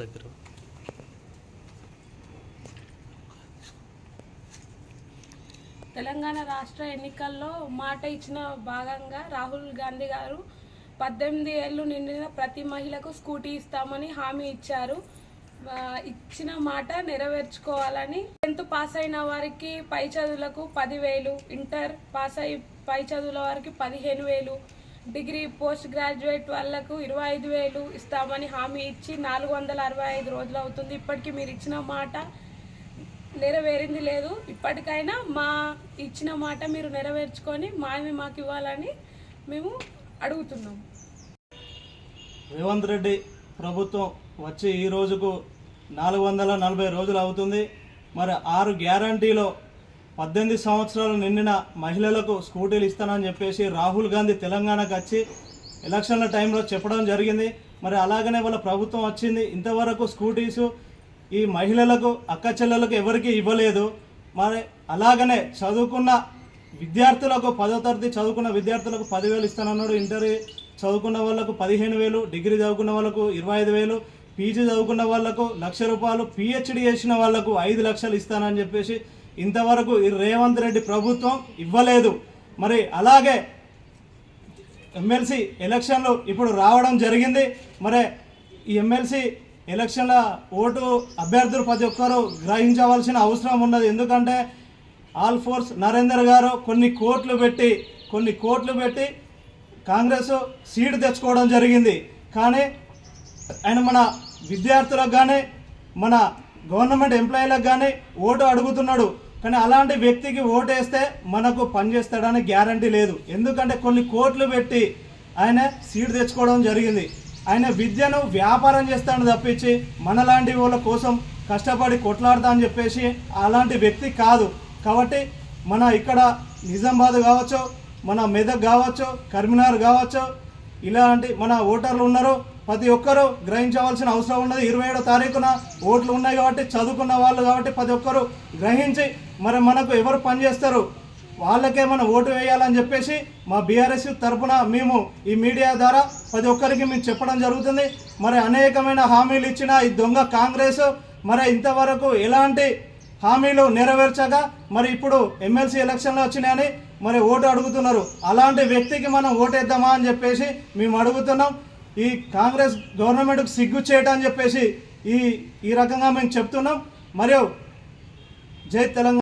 దగ్గర తెలంగాణ రాష్ట్ర ఎన్నికల్లో మాట ఇచ్చిన భాగంగా రాహుల్ గాంధీ గారు పద్దెనిమిది ఏళ్ళు నిండిన ప్రతి మహిళకు స్కూటీ ఇస్తామని హామీ ఇచ్చారు. ఇచ్చిన మాట నెరవేర్చుకోవాలని టెన్త్ పాస్ అయిన వారికి పై చదువులకు పదివేలు ఇంటర్ పాస్ అయి పై చదువుల వారికి పదిహేను వేలు డిగ్రీ పోస్ట్ గ్రాడ్యుయేట్ వాళ్ళకు ఇరవై ఐదు వేలు ఇస్తామని హామీ ఇచ్చి నాలుగు వందల అరవై ఐదు రోజులు అవుతుంది. ఇప్పటికీ మీరు ఇచ్చిన మాట నెరవేరింది లేదు. ఇప్పటికైనా మా ఇచ్చిన మాట మీరు నెరవేర్చుకొని మావి మాకు ఇవ్వాలని మేము అడుగుతున్నాం. రేవంత్ రెడ్డి ప్రభుత్వం వచ్చి ఈ రోజుకు నాలుగు వందల నలభై రోజులు అవుతుంది. మరి ఆరు గ్యారంటీలో పద్దెనిమిది సంవత్సరాలు నిండిన మహిళలకు స్కూటీలు ఇస్తానని చెప్పేసి రాహుల్ గాంధీ తెలంగాణకు వచ్చి ఎలక్షన్ల టైంలో చెప్పడం జరిగింది. మరి అలాగనే వాళ్ళ ప్రభుత్వం వచ్చింది. ఇంతవరకు స్కూటీసు ఈ మహిళలకు అక్క చెల్లెలకు ఎవరికి ఇవ్వలేదు. మరి అలాగనే చదువుకున్న విద్యార్థులకు పదో తరగతి చదువుకున్న విద్యార్థులకు పదివేలు ఇస్తానన్నాడు. ఇంటర్ చదువుకున్న వాళ్ళకు పదిహేను వేలు డిగ్రీ చదువుకున్న వాళ్ళకు ఇరవై ఐదు వేలు పీజీ చదువుకున్న వాళ్ళకు లక్ష రూపాయలు పిహెచ్డి చేసిన వాళ్ళకు ఐదు లక్షలు ఇస్తానని చెప్పేసి ఇంతవరకు ఈ రేవంత్ రెడ్డి ప్రభుత్వం ఇవ్వలేదు. మరి అలాగే ఎమ్మెల్సీ ఎలక్షన్లు ఇప్పుడు రావడం జరిగింది. మరి ఈ ఎమ్మెల్సీ ఎలక్షన్ల ఓటు అభ్యర్థులు ప్రతి ఒక్కరూ గ్రహించవలసిన అవసరం ఉన్నది. ఎందుకంటే ఆల్ ఫోర్స్ నరేందర్ గారు కొన్ని కోట్లు పెట్టి కొన్ని కోట్లు పెట్టి కాంగ్రెస్ సీటు తెచ్చుకోవడం జరిగింది. కానీ ఆయన మన విద్యార్థులకు కానీ మన గవర్నమెంట్ ఎంప్లాయీలకు కానీ ఓటు అడుగుతున్నాడు. కానీ అలాంటి వ్యక్తికి ఓటు వేస్తే మనకు పనిచేస్తాడని గ్యారంటీ లేదు. ఎందుకంటే కొన్ని కోట్లు పెట్టి ఆయన సీటు తెచ్చుకోవడం జరిగింది. ఆయన విద్యను వ్యాపారం చేస్తాడని తప్పించి మనలాంటి వాళ్ళ కోసం కష్టపడి కొట్లాడతా అని చెప్పేసి అలాంటి వ్యక్తి కాదు. కాబట్టి మన ఇక్కడ నిజామాబాద్ కావచ్చు మన మెదక్ కావచ్చు కరీంనగర్ కావచ్చు ఇలాంటి మన ఓటర్లు ఉన్నారు. ప్రతి ఒక్కరూ గ్రహించవలసిన అవసరం ఉన్నది. ఇరవై ఏడో తారీఖున ఓట్లు ఉన్నాయి కాబట్టి చదువుకున్న వాళ్ళు కాబట్టి ప్రతి ఒక్కరూ గ్రహించి మరి మనకు ఎవరు పనిచేస్తారు వాళ్ళకే మనం ఓటు వేయాలని చెప్పేసి మా బీఆర్ఎస్ తరఫున మేము ఈ మీడియా ద్వారా ప్రతి ఒక్కరికి మేము చెప్పడం జరుగుతుంది. మరి అనేకమైన హామీలు ఇచ్చిన ఈ దొంగ కాంగ్రెస్ మరి ఇంతవరకు ఎలాంటి హామీలు నెరవేర్చగా మరి ఇప్పుడు ఎమ్మెల్సీ ఎలక్షన్లు వచ్చినాయని మరి ఓటు అడుగుతున్నారు. అలాంటి వ్యక్తికి మనం ఓటేద్దామా అని చెప్పేసి మేము అడుగుతున్నాం. ఈ కాంగ్రెస్ గవర్నమెంట్కి సిగ్గు చేయటం అని చెప్పేసి ఈ ఈ రకంగా మేము చెప్తున్నాం. మరియు జై తెలంగాణ.